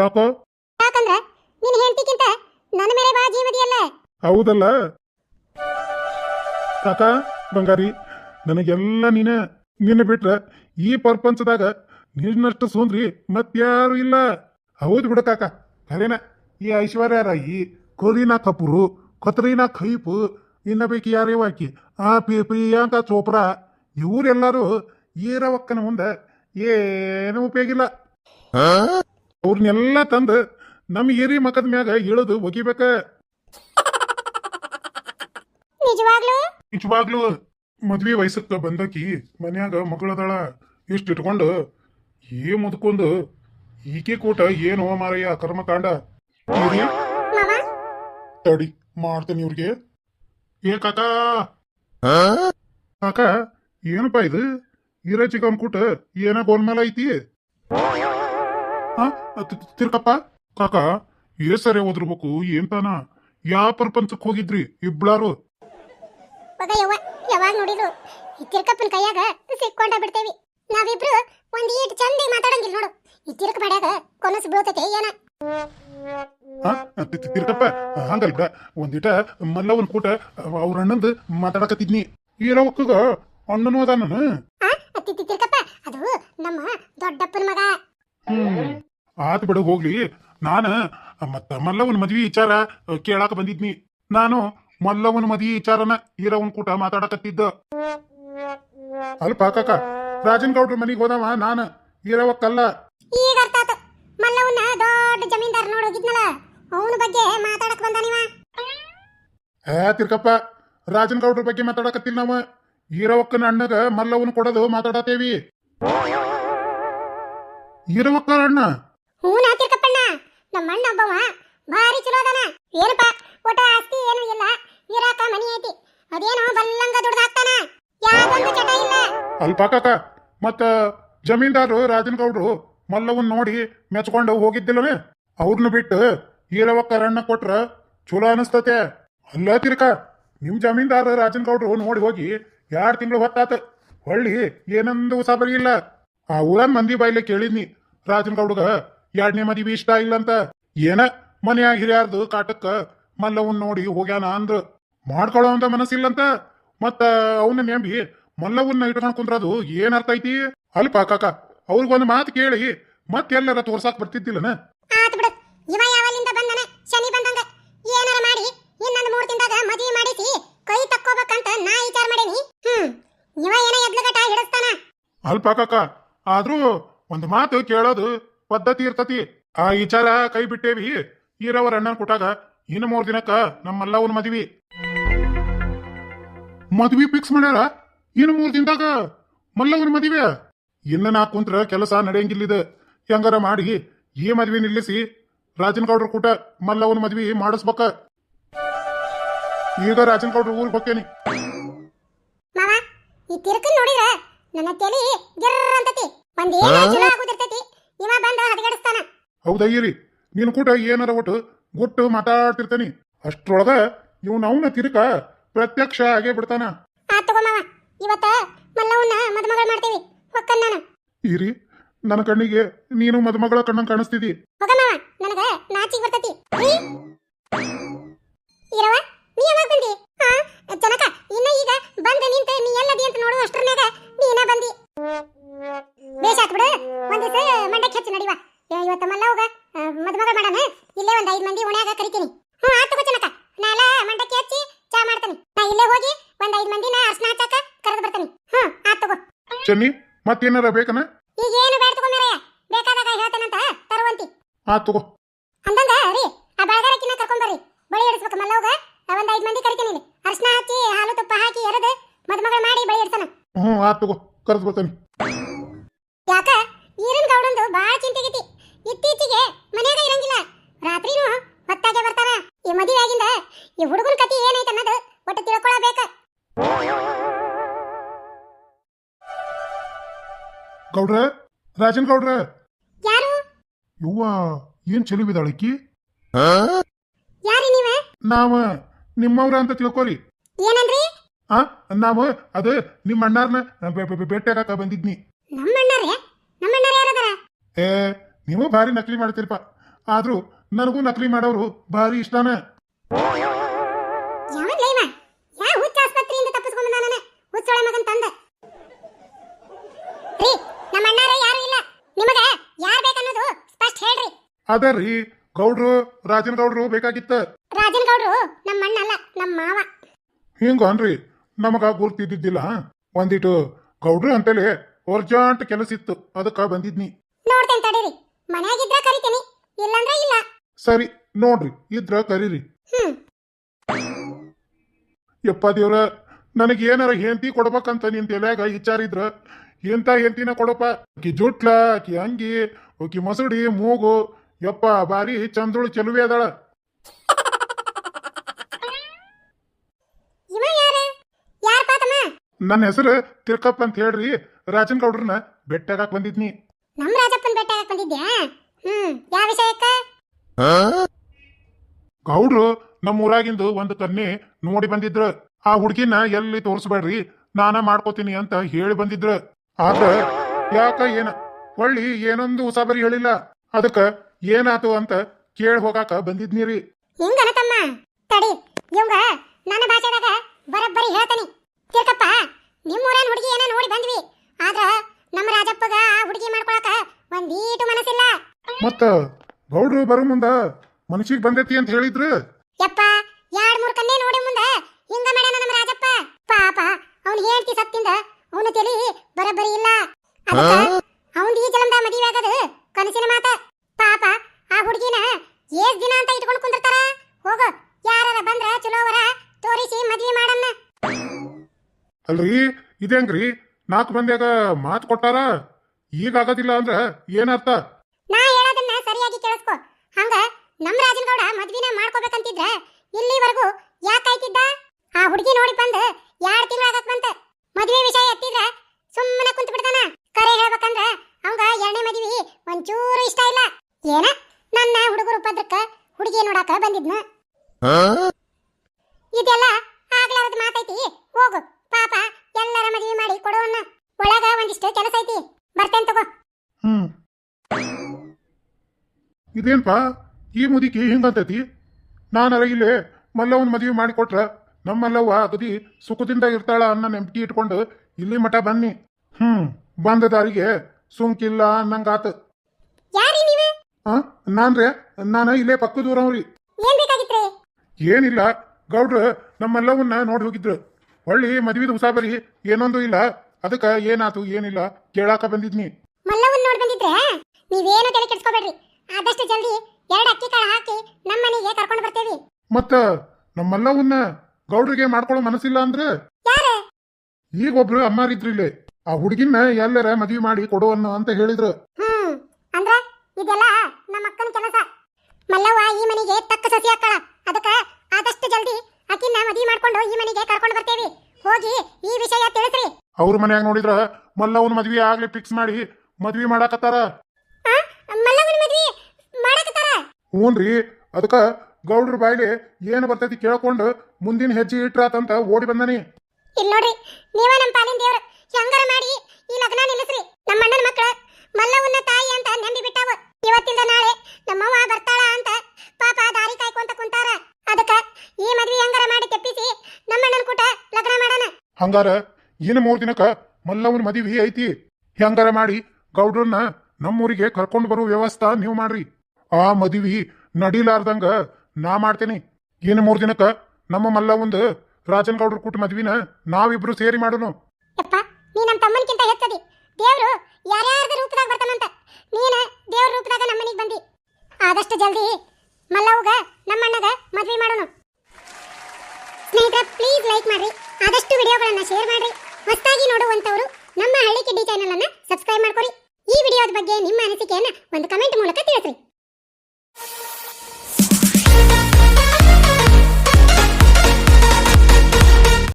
ಯಾಕೋ? ಯಾಕಂದ್ರ ನಿನ್ನ ಹೆಂಡತಿಗಿಂತ ನನ್ನ ಮೇಲೆ ಬಾ ಜೀವದಿಯಲ್ಲ. ಹೌದಲ್ಲ? ಕಾಕ ಬಂಗಾರಿ ನನಗೆಲ್ಲ ನೀನ. ನಿನ್ನ ಬಿಟ್ರ ಈ ಪ್ರಪಂಚದಾಗ ನಿನ್ನಷ್ಟು ಸುಂದ್ರಿ ಮತ್ಯಾರು ಇಲ್ಲ. ಹೌದು ಬಿಡು ಕಾಕ ಖರೇನ ಈ ಐಶ್ವರ್ಯ ರಾಯಿ ಕೊರೀನಾ ಕಪೂರು ಕೊತ್ರೀನಾ ಖೈಪು ಇನ್ನ ಬೇಕಿ ಯಾರೇ ಆಕಿ ಆ ಪಿ ಪ್ರಿಯಾಂಕಾ ಚೋಪ್ರಾ ಇವರೆಲ್ಲರೂ ಈರವಕ್ಕನ ಮುಂದೆ ಏನು ಉಪಯೋಗಿಲ್ಲ. ಅವ್ರನ್ನೆಲ್ಲ ತಂದು ನಮ್ಮ ಏರಿ ಮಕದ ಮ್ಯಾಗ ಇಳಿದು ಒಗಿಬೇಕ. ನಿಜವಾಗ್ಲೂ? ನಿಜವಾಗ್ಲೂ. ಮದ್ವಿ ವಯಸ್ಸಕ್ಕ ಬಂದಕಿ ಮನ್ಯಾಗ ಮಗಳದಾಳ ಇಷ್ಟ ಇಟ್ಕೊಂಡು ಏ ಮುದ್ಕೊಂಡು ಈಕೆ ಕೂಟ ಏನು ಮಾರಯ್ಯ ಕರ್ಮಕಾಂಡ. ಇರಿ, ಮಾಮ ತಡಿ ಮಾಡ್ತೇನೆ ಇವ್ರಿಗೆ. ಏ ಕಾಕ. ಕಾಕ ಏನಪ್ಪ ಇದು? ಈರ ಚಿಕನ್ ಕೂಟ ಏನ ಗೋಲ್ಮಾಲ ಐತಿ? ಹಾ ತಿರ್ಕಪ್ಪ ಕಾಕ ಏ ಸರಿ ಓದಿರ್ಬೇಕು ಏನ್ ತಾನ? ಯಾ ಪ್ರಪಂಚಕ್ಕೆ ಹೋಗಿದ್ರಿ ಇಬ್ಳಾರು? ಮಗ ಯವ್ವ ಯಾವಾಗ ನೋಡಿದ್ರು ಈ ತಿರ್ಕಪ್ಪನ ಕೈಯಾಗ ಸಿಕ್ಕೊಂಡ ಬಿಡ್ತೇವಿ. ನಾವಿಬ್ರು ಒಂದ್ ಈಟ್ ಚಂದ ಮಾತಾಡಂಗಿಲ್ಲ ನೋಡು. ಈ ತಿರ್ಕ ಬಡ್ಯಾಗ ಕೊನಸ್ ಬೀಳ್ತೈತೆ ಏನ? ತಿರ್ಕಪ್ಪ ಹಂಗಲ್ ಬಿಡ. ಒಂದಿಟ ಮಲ್ಲವನ್ ಕೂಟ ಅವ್ರ ಅಣ್ಣಂದು ಮಾತಾಡಕತ್ತಿದ್ನಿ. ಏನೋ ಒಕ್ಕಗ ಅಣ್ಣನೂ ಅದಾನ ತಿರ್ಕಪ್ಪ ಅದು ನಮ್ಮ ದೊಡ್ಡಪ್ಪನ ಮಗ. ಹ್ಮ್. ಆತ್ ಬಿಡ ಹೋಗ್ಲಿ. ನಾನ ಮತ್ತ ಮಲ್ಲವನ್ ಮದ್ವಿ ವಿಚಾರ ಕೇಳಾಕ ಬಂದಿದ್ನಿ. ನಾನು ಮಲ್ಲವನ್ ಮದ್ವಿ ವಿಚಾರನ ಈರವನ್ ಕೂಟ ಮಾತಾಡಕತ್ತಿದ್ದ. ಅಲ್ಪ ಕಾಕ ರಾಜನ್ ಗೌಡ್ರ ಮನಿಗ್ ಹೋದವ ನಾನ ಈರವಕ್ಕಲ್ಲ ಈಗ ಅರ್ಥ ಆತು. ಮಲ್ಲವನ್ನ ದೊಡ್ಡ ಜಮೀನ್ದಾರ್ ನೋಡ್ ಹೋಗಿದ್ನಲ್ಲ ಅವನ ಬಗ್ಗೆ ಮಾತಾಡಕ್ ಬಂದಾನಿವ ಹೇ ತಿರ್ಕಪ್ಪ ರಾಜನ್ ಗೌಡ್ರ ಬಗ್ಗೆ ಮಾತಾಡಕತ್ತಿಲ್ಲ ನಾವ. ಈರವಕ್ಕನ ಅಣ್ಣಗ ಮಲ್ಲವನ್ ಕೊಡೋದು ಮಾತಾಡತೇವಿ ಈರವಕ್ಕ ಅಣ್ಣ ಹೂನ ತಿರ್ಕಪ್ಪಣ್ಣ ನಮ್ಮ ಅಣ್ಣ ಒಬ್ಬವ. ಭಾರಿ ಚಲೋ ಅದಾನ. ಏನಪ್ಪ, ಒಟ್ಟ ಆಸ್ತಿ ಏನು ಇಲ್ಲ. ಇರಾಕ ಮನಿ ಐತಿ. ಅದೇನೋ ಬಲ್ಲಂಗ ದುಡ್ದಾಕ್ತಾನ. ಯಾವ್ದೊಂದು ಚಟ ಇಲ್ಲ. ಅಲ್ಪ ಕಾಕ, ಮತ್ತ ಜಮೀನ್ದಾರು ರಾಜನ್ ಗೌಡ್ರು ಮಲ್ಲವನ್ ನೋಡಿ ಮೆಚ್ಕೊಂಡು ಹೋಗಿದ್ದಿಲ್ಲವೇ? ಅವ್ರನ್ನ ಬಿಟ್ಟು ಈರವಕ್ಕ ಅಣ್ಣ ಕೊಟ್ರ ಚಲೋ ಅನಿಸ್ತತೆ. ಅಲ್ಲ ತಿರ್ಕ, ನಿಮ್ ಜಮೀನ್ದಾರ ರಾಜನ್ ಗೌಡ್ರು ನೋಡಿ ಹೋಗಿ ಎರಡು ತಿಂಗಳು ಹೊತ್ತಾತ? ಹೊಳ್ಳಿ ಏನಂದು ಸಬರಿ ಇಲ್ಲ. ಆ ಊರನ್ ಮಂದಿ ಬಾಯ್ಲೆ ಕೇಳಿದ್ನಿ ರಾಜನ್ ಗೌಡ್ಗ ಎರಡನೇ ಮದುವೆ ಇಷ್ಟ ಇಲ್ಲ ಅಂತ ಏನ? ಮನ್ಯಾಗ ಹಿರಿಯಾರ್ದು ಕಾಟಕ್ಕ ಮಲ್ಲವನ್ ನೋಡಿ ಹೋಗ್ಯಾನ ಅಂದ್ರ ಮಾಡ್ಕೊಳ್ಳೋ ಅಂತ ಮನಸ್ಸಿಲ್ಲಂತ? ಮತ್ತ ಅವನ ನೆಂಬಿ ಮಲ್ಲವನ್ನ ಇಟ್ಕೊಂಡ್ ಕುಂದ್ರದು ಏನ್ ಅರ್ಥ ಐತಿ? ಅಲ್ಪ ಕಾಕ ಅವ್ರಿಗೊಂದು ಮಾತು ಕೇಳಿ ಮತ್ತೆ ಎಲ್ಲರ ತೋರ್ಸಾಕ್ ಬರ್ತಿದ್ದಿಲ್ಲನ? ಆತ್ ಬಿಡು. ಇವ ಯಾವಲ್ಲಿಂದ ಬಂದನ? ಶನಿ ಬಂದಂಗ. ಏನಾರ ಮಾಡಿ ಇನ್ನೊಂದು ಮೂರು ದಿನದಾಗ ಮದ್ವಿ ಮಾಡಿಸಿ ಕೈ ತಕ್ಕೋಬೇಕಂತ ನಾ ವಿಚಾರ ಮಾಡೇನಿ. ಹ್ಮ್. ಇವ ಏನ ಎದ್ಲಗಟ ಹಿಡಿಸ್ತಾನ? ಅಲ್ಪ ಕಾಕ ಆದ್ರೂ ಒಂದು ಮಾತು ಕೇಳೋದು ಪದ್ಧತಿ ಇರ್ತತಿ. ಆ ವಿಚಾರ ಕೈ ಬಿಟ್ಟೇವಿ. ಈರವರ ಅಣ್ಣನ ಕೊಟ್ಟಾಗ ಇನ್ನು ಮೂರ್ ದಿನಕ್ಕ ನಮ್ಮ ಮಲ್ಲವನ್ ಮದ್ವಿ. ಮದ್ವಿ ಫಿಕ್ಸ್ ಮಾಡ್ಯಾರ. ಇನ್ನು ಮೂರ್ ದಿನದಾಗ ಮಲ್ಲವನ್ ಮದ್ವೆ. ಇನ್ನ ನಾ ಕುಂತ್ರ ಕೆಲಸ ನಡೆಯಂಗಿಲ್ಲಿದ. ಹೆಂಗಾರ ಮಾಡಿ ಈ ಮದ್ವಿ ನಿಲ್ಲಿಸಿ ರಾಜನ್ ಗೌಡ್ರ ಕೂಟ ಮಲ್ಲವನ್ ಮದ್ವಿ ಮಾಡಿಸ್ಬೇಕ. ಈಗ ರಾಜನ್ ಗೌಡ್ರ ಊರಿಗೆ ಹೋಗ್ತೇನೆ ಮಾವ ಈ ತಿರುಕನ್ ನೋಡಿದ್ರ ನನ್ನ ತಲೆ ಗಿರ್ರ ಅಂತತಿ. ಒಂದೇನ ಚಲೋ ಆಗುದಿರ್ತೈತಿ ಇವ ಬಂದ ಹದಗೆಡಿಸ್ತಾನ. ಹೌದಯ್ಯರಿ ನೀನು ಕೂಟ ಏನಾರ ಒಟ್ಟು ಗುಟ್ಟು ಮಾತಾಡ್ತಿರ್ತಾನಿ. ಅಷ್ಟ್ರೊಳಗ ಇವ್ನ ಅವನ ತಿರುಕ ಪ್ರತ್ಯಕ್ಷ ಆಗೇ ಬಿಡ್ತಾನ. ಆ ತಗೋ ಮಾವ. ಇವತ್ತ ಮಲ್ಲವನ್ನ ಮದುಮಗಳ ಮಾಡ್ತೀವಿ. ಹೊಕ್ಕನ್ ನಾನು. ಇರಿ ನನ್ನ ಕಣ್ಣಿಗೆ ನೀನು ಮದುಮಗಳ ಕಣ್ಣಂಗ್ ಕಾಣಿಸ್ತಿದಿ. ಹೋಗ ಮಾವ. ನನಗ ನಾಚಿಗೆ ಬರ್ತತಿ. ಇರವ ನೀ ಯಾವಾಗ ಬಂದಿ? ಚೆನ್ನಿ ಮತ್ತೇನಾರ ಬೇಕನ? ಈಗ ಏನು ಬೇಡ ತಗೋ ಮೇರಯ್ಯ ಬೇಕಾದಾಗ ಹೇಳ್ತಾನಂತ ತರುವಂತಿ. ಆ ತಗೋ. ಅಂದಂಗ ರೀ ಆ ಬಳಗಾರಕ್ಕಿನ ಕರ್ಕೊಂಡ್ ಬರ್ರಿ. ಬಳಿ ಇಡಿಸ್ಬೇಕು ಮಲ್ಲವ್ಗ. ಒಂದ್ ಐದ್ ಮಂದಿ ಕರಿತೀನಿ ಇಲ್ಲಿ. ಅರ್ಶನ ಹಚ್ಚಿ ಹಾಲು ತುಪ್ಪ ಹಾಕಿ ಎರದು ಮದುಮಗಳು ಮಾಡಿ ಬಳಿ ಇಡ್ತಾನ ಹ್ಞೂ ಆ ತಗೋ. ಕರೆದು ಬರ್ತಾನೆ. ಯಾಕ? ಗೌಡ್ರ? ರಾಜನ್ ಗೌಡ್ರ? ಯಾರು? ಯವ್ವ ಏನ್ ಚೆಲುವಿದಾಳಕ್ಕಿ ಯಾರಿ ನೀವ? ನಾವ ನಿಮ್ಮವ್ರ ಅಂತ ತಿಳ್ಕೊರಿ. ಏನಂದ್ರಿ? ಆ ನಾವು ಅದು ನಿಮ್ಮ ಅಣ್ಣಾರ್ನ ಭೇಟಿಯಾಗಕ ಬಂದಿದ್ನಿ. ಯಾರದಾರ ಏ ನೀವು ಭಾರಿ ನಕಲಿ ಮಾಡ್ತೀರಪ್ಪ. ಆದ್ರೂ ನನಗೂ ನಕಲಿ ಮಾಡೋರು ಭಾರಿ ಇಷ್ಟನೇ ಯಾವನ್ ಲೈವ ಯಾ ಹುಚ್ಚ ಆಸ್ಪತ್ರೆಯಿಂದ ತಪ್ಪಿಸ್ಕೊಂಡ್ ಬಂದ ನಾನು ಹುಚ್ಚೊಳೆ ಮಗನ್ ತಂದ ರೀ ನಮ್ಮ ಅಣ್ಣಾರ ಯಾರು ಇಲ್ಲ ನಿಮಗ ಯಾರ್ ಬೇಕನ್ನೋದು ಸ್ಪಷ್ಟ ಅದರಿ ಗೌಡ್ರು ರಾಜನ್ ಗೌಡ್ರು ಬೇಕಾಗಿತ್ತ? ರಾಜನ್ ಗೌಡ್ರು ನಮ್ಮ ಅಣ್ಣ ಅಲ್ಲ ನಮ್ಮ ಮಾವ. ಹಿಂಗ ಅನ್ರಿ ನಮಗ ಗುರ್ತಿದ್ದಿದ್ದಿಲ್ಲ ಒಂದಿಟ್ಟು ಗೌಡ್ರು ಅಂತಲೇ ಅರ್ಜೆಂಟ್ ಕೆಲಸ ಇತ್ತು ಅದಕ್ಕ ಬಂದಿದ್ನಿ. ನೋಡ್ತೇನೆ ತಡೀರಿ ಮನ್ಯಾಗಿದ್ರ ಕರಿತೀನಿ ಇಲ್ಲಂದ್ರೆ ಇಲ್ಲ. ಸರಿ ನೋಡ್ರಿ ಇದ್ರ ಕರೀರಿ. ಹ್ಮ್. ಯಪ್ಪ ದೇವ್ರ ನನಗೆ ಏನಾರ ಹೆಂಡತಿ ಕೊಡ್ಬೇಕಂತ ನಿನ್ ವಿಚಾರ ಇದ್ರ ಎಂತ ಹೆಂಡತಿನ ಕೊಡಪ್ಪ? ಆಕಿ ಜುಟ್ಲ ಆಕಿ ಅಂಗಿ ಆಕಿ ಮಸಡಿ ಮೂಗು ಯಪ್ಪ ಬಾರಿ ಚಂದಳು ಚೆಲುವೆ ಅದಾಳ. ಇವ ಯಾರು? ಯಾರ್ ಪಾತಮ್ಮ? ನನ್ನ ಹೆಸರು ತಿರ್ಕಪ್ಪ ಅಂತ ಹೇಳ್ರಿ. ರಾಜನ್ ಗೌಡ್ರನ್ನ ಬೆಟ್ಟಾಗಕ್ ಬಂದಿದ್ನಿ. ನಮ್ ರಾಜಪ್ಪನ್ ಬೆಟ್ಟಾಗಕ್ ಬಂದಿದ್ಯಾ? ಹ್ಮ್ ಯಾವ ವಿಷಯಕ್ಕ? ಗೌಡ್ರು ನಮ್ಮ ಊರಾಗಿಂದು ಒಂದು ಕನ್ನಿ ನೋಡಿ ಬಂದಿದ್ರ. ಆ ಹುಡುಗಿನ ಎಲ್ಲಿ ತೋರಿಸ್ಬೇಡ್ರಿ? ನಾನ ಮಾಡ್ಕೋತೀನಿ ಅಂತ ಹೇಳಿ ಬಂದಿದ್ರ. ಆದ್ರ ಯಾಕ ಏನ ಒಳ್ಳಿ ಏನೊಂದು ಉಸಾಬರಿ ಹೇಳಿಲ್ಲ. ಅದಕ್ಕ ಏನಾತು ಅಂತ ಕೇಳಿ ಹೋಗಾಕ ಬಂದಿದ್ನಿರಿ. ಹಿಂಗನ ತಮ್ಮ ತಡಿ ಇವಂಗ ನನ್ನ ಭಾಷೆದಾಗ ಬರಬ್ಬರಿ ಹೇಳ್ತಾನೆ. ತಿರ್ಕಪ್ಪ ನಿಮ್ಮೂರನ್ ಹುಡುಗಿ ಏನ ನೋಡಿ ಬಂದ್ವಿ. ಆದ್ರ ನಮ್ಮ ರಾಜಪ್ಪಗ ಆ ಹುಡುಗಿ ಮಾಡ್ಕೊಳಕ ಒಂದೀಟು ಮನಸ್ಸಿಲ್ಲ. ಮತ್ತ ಗೌಡ್ರು ಬರೋ ಮುಂದ ಮನಸ್ಸಿಗೆ ಬಂದೈತಿ ಅಂತ ಹೇಳಿದ್ರು? ಯಪ್ಪ ಎರಡ್ ಮೂರ್ ಕನ್ನೆ ನೋಡಿ ಮುಂದ ಹಿಂಗ ಮಾಡ್ಯಾನ ನಮ್ಮ ರಾಜಪ್ಪ ಪಾಪ ಅವ್ನ್ ಹೇಳ್ತಿ ಸತ್ತಿಂದ ಅವನು ತಲಿ ಬರಬ್ಬರಿ ಇಲ್ಲ ಅವನ್ ಈ ಜಲಂದ ಮದುವೆ ಆಗದು ಕನಸಿನ ಮಾತ ಪಾಪ ಆ ಹುಡುಗಿನ ಏಸ್ ದಿನ ಅಂತ ಇಟ್ಕೊಂಡು ಕುಂದಿರ್ತಾರ ಹೋಗು ಯಾರಾರ ಬಂದ್ರ ಚಲೋವರ ತೋರಿಸಿ ಮದ್ವಿ ಮಾಡನ್ನ ಅಲ್ರಿ ಇದೇಂಗ್ರಿ ನಾಲ್ಕು ಮಂದಿಯಾಗ ಮಾತು ಕೊಟ್ಟಾರ? ಈಗ ಆಗೋದಿಲ್ಲ ಅಂದ್ರ ಏನರ್ಥ? ನಾ ಹೇಳೋದನ್ನ ಸರಿಯಾಗಿ ಕೇಳಿಸ್ಕೊ. ಹಂಗ ನಮ್ ರಾಜನಗೌಡ ಮದ್ವಿನ ಮಾಡ್ಕೋಬೇಕಂತಿದ್ರ ಇಲ್ಲಿವರೆಗೂ ಯಾಕೆ ಕಾಯ್ತಿದ್ದ ಆ ಹುಡುಗಿ ನೋಡಿ ಬಂದ್ ಎರಡ್ ತಿಂಗಳಾಗಕ್ ಬಂತ. ಮದ್ವೆ ವಿಷಯ ಎತ್ತಿದ್ರ ಸುಮ್ಮನೆ ಕುಂತ ಬಿಡ್ತಾನ. ಕರೆ ಹೇಳ್ಬೇಕಂದ್ರ ಅವಂಗ ಎರಡನೇ ಮದ್ವಿ ಒಂಚೂರು ಇಷ್ಟ ಇಲ್ಲ. ಏನ? ನನ್ನ ಹುಡುಗರು ಪದ್ರಕ್ಕ ಹುಡುಗಿ ನೋಡಾಕ ಬಂದಿದ್ನ ಇದೆಲ್ಲ ಆಗ್ಲಾರದ ಮಾತೈತಿ ಹೋಗು ಪಾಪ ಎಲ್ಲರ ಮದ್ವಿ ಮಾಡಿ ಕೊಡೋನ್ನ ಒಳಗ ಒಂದಿಷ್ಟು ಕೆಲಸ ಐತಿ ಬರ್ತೇನ್ ತಗೋ ಹ್ಮ್ ಇದೇನ್ಪಾ? ಈ ಮುದುಕಿ ಹಿಂಗಂತತಿ? ನಾನರ ಇಲ್ಲೇ ಮಲ್ಲವನ್ ಮದುವೆ ಮಾಡಿಕೊಟ್ರ. ನಮ್ಮ ಮಲ್ಲವ್ವ ಅಗದಿ ಸುಖದಿಂದ ಇರ್ತಾಳ ಅನ್ನೋ ನೆಂಪಿ ಇಟ್ಕೊಂಡು ಇಲ್ಲಿ ಮಠ ಬನ್ನಿ. ಹ್ಮ್ ಬಂದ ದಾರಿಗೆ ಸುಂಕಿಲ್ಲ ಅನ್ನಂಗಾತ. ನಾನ್ರೇ ನಾನು ಇಲ್ಲೇ ಪಕ್ಕದೂರವ್ರಿ ಏನ್ ಅವ್ರಿ ಏನಿಲ್ಲ ಗೌಡ್ರು ನಮ್ಮೆಲ್ಲವನ್ನ ನೋಡಿ ಹೋಗಿದ್ರು. ಹೊಳ್ಳಿ ಮದ್ವಿದ ಉಸಾಬರಿ ಏನೊಂದು ಇಲ್ಲ. ಅದಕ್ಕ ಏನಾತು ಏನಿಲ್ಲ ಕೇಳಾಕ ಬಂದಿದ್ನಿ. ಮಲ್ಲವನ್ ನೋಡ್ ಬಂದಿದ್ರೆ? ನೀವೇನು ತಲೆ ಕೆಡ್ಸ್ಕೊಬೇಡ್ರಿ. ಆದಷ್ಟು ಜಲ್ದಿ ಎರಡು ಅಕ್ಕಿ ಕಾಳು ಹಾಕಿ ನಮ್ಮ ಮನೆಗೆ ಕರ್ಕೊಂಡು ಬರ್ತೇವಿ. ಮತ್ತ ನಮ್ಮೆಲ್ಲವನ್ನ ಗೌಡ್ರಿಗೆ ಮಾಡ್ಕೊಳ್ಳೋ ಮನಸ್ಸಿಲ್ಲ ಅಂದ್ರೆ? ಯಾರು? ಈಗ ಒಬ್ರು ಅಮ್ಮಾರಿದ್ರು ಇಲ್ಲಿ ಆ ಹುಡುಗಿನ ಎಲ್ಲರ ಮದುವೆ ಮಾಡಿ ಕೊಡುವನ್ನು ಅಂತ ಹೇಳಿದ್ರು. ಹ್ಮ್ ಅಂದ್ರ ಇದೆಲ್ಲ ನಮ್ಮ ಅಕ್ಕನ ಕೆಲಸ. ಮಲ್ಲವ್ವ ಈ ಮನೆಗೆ ತಕ್ಕ ಸಸಿ ಹಾಕಳ ಅದಕ್ಕ ಆದಷ್ಟು ಜಲ್ದಿ ಅಕ್ಕಿನ ಮದುವೆ ಮಾಡ್ಕೊಂಡು ಈ ಮನೆಗೆ ಕರ್ಕೊಂಡು ಬರ್ತೇವಿ. ಹೋಗಿ ಈ ವಿಷಯ ತಿಳಿಸ್ರಿ. ಅವ್ರ ಮನ್ಯಾಗ ನೋಡಿದ್ರ ಮಲ್ಲವನ್ ಮದ್ವಿ ಆಗ್ಲಿ ಫಿಕ್ಸ್ ಮಾಡಿ ಮದ್ವಿ ಮಾಡಾಕತ್ತಾರ ಆ? ಮಲ್ಲವ್ವನ ಮದ್ವೆ ಮಾಡಕತ್ತಾರ ಹ್ಞೂನ್ರಿ ಅದಕ್ಕ ಗೌಡ್ರ ಬಾಯ್ಲಿ ಏನು ಬರ್ತೈತಿ ಕೇಳ್ಕೊಂಡು ಮುಂದಿನ ಹೆಜ್ಜೆ ಇಟ್ರಾತಂತ ಓಡಿ ಬಂದನಿ. ಇಲ್ಲಿ ನೋಡ್ರಿ ನೀವ ನಮ್ಮ ಪಾಲಿನ ದೇವ್ರು ಹೆಂಗಾರ ಮಾಡಿ ಈ ಲಗ್ನ ನಿಲ್ಲಿಸ್ರಿ. ನಮ್ಮ ಅಣ್ಣನ ಮಕ್ಕಳ ಮಲ್ಲವನ್ನ ತಾಯಿ ಅಂತ ನಂಬಿ ಬಿಟ್ಟಾವ. ಇವತ್ತಿಂದ ನಾಳೆ ನಮ್ಮವ್ವ ಬರ್ತಾಳ ಅಂತ ಪಾಪ ದಾರಿ ಕಾಯ್ಕೊಂತ ಕುಂತಾರ. ಅದಕ್ಕ ಈ ಮದ್ವಿ ಹೆಂಗಾರ ಮಾಡಿ ತೆಪ್ಪಿಸಿ ನಮ್ಮಣ್ಣನ ಕೂಟ ಲಗ್ನ ಮಾಡೋಣ. ಹಂಗಾರ ಏನು ಮೂರು ದಿನಕ್ಕ ಮಲ್ಲವ್ವನ ಮದುವೆ ಐತಿ. ಹೆಂಗಾರ ಮಾಡಿ ಗೌಡ್ರನ್ನ ನಮ್ಮೂರಿಗೆ ಕರ್ಕೊಂಡು ಬರುವ ವ್ಯವಸ್ಥೆ ನೀವು ಮಾಡ್ರಿ. ಆ ಮದುವೆ ನಡಿಲಾರ್ದಂಗ ನಾ ಮಾಡ್ತೇನೆ. ಏನು ಮೂರು ದಿನಕ್ಕ ನಮ್ಮ ಮಲ್ಲ ಒಂದು ರಾಜನ್ ಗೌಡ್ರ ಕೂಟ ಮದ್ವಿನ ನಾವಿಬ್ರು ಸೇರಿ ಮಾಡೋಣ ಯಪ್ಪ, ನೀ ನಮ್ಮ ತಮ್ಮನಕ್ಕಿಂತ ಹೆಚ್ಚದಿ. ದೇವರು ಯಾರ್ಯಾರದ ರೂಪದಾಗ ಬರ್ತಾನಂತ. ನೀನ ದೇವ್ರ ರೂಪದಾಗ ನಮ್ಮ ಮನೆಗೆ ಬಂದಿ. ಆದಷ್ಟು ಜಲ್ದಿ ಮಲ್ಲವ್ಗ ನಮ್ಮ ಅಣ್ಣಗ ಮದ್ವೆ ಮಾಡೋಣ ಸ್ನೇಹಿತರೆ ಪ್ಲೀಸ್ ಲೈಕ್ ಮಾಡ್ರಿ. ಆದಷ್ಟು ವಿಡಿಯೋಗಳನ್ನ ಶೇರ್ ಮಾಡ್ರಿ. ಹೊಸದಾಗಿ ನೋಡುವಂತವರು ನಮ್ಮ ಹಳ್ಳಿ ಕಿಡ್ಡಿ ಚಾನೆಲ್ ಅನ್ನ ಸಬ್ಸ್ಕ್ರೈಬ್ ಮಾಡ್ಕೊರಿ. ಈ ವಿಡಿಯೋದ ಬಗ್ಗೆ ನಿಮ್ಮ ಅನಿಸಿಕೆಯನ್ನ ಒಂದು ಕಮೆಂಟ್ ಮೂಲಕ ತಿಳಿಸ್ರಿ.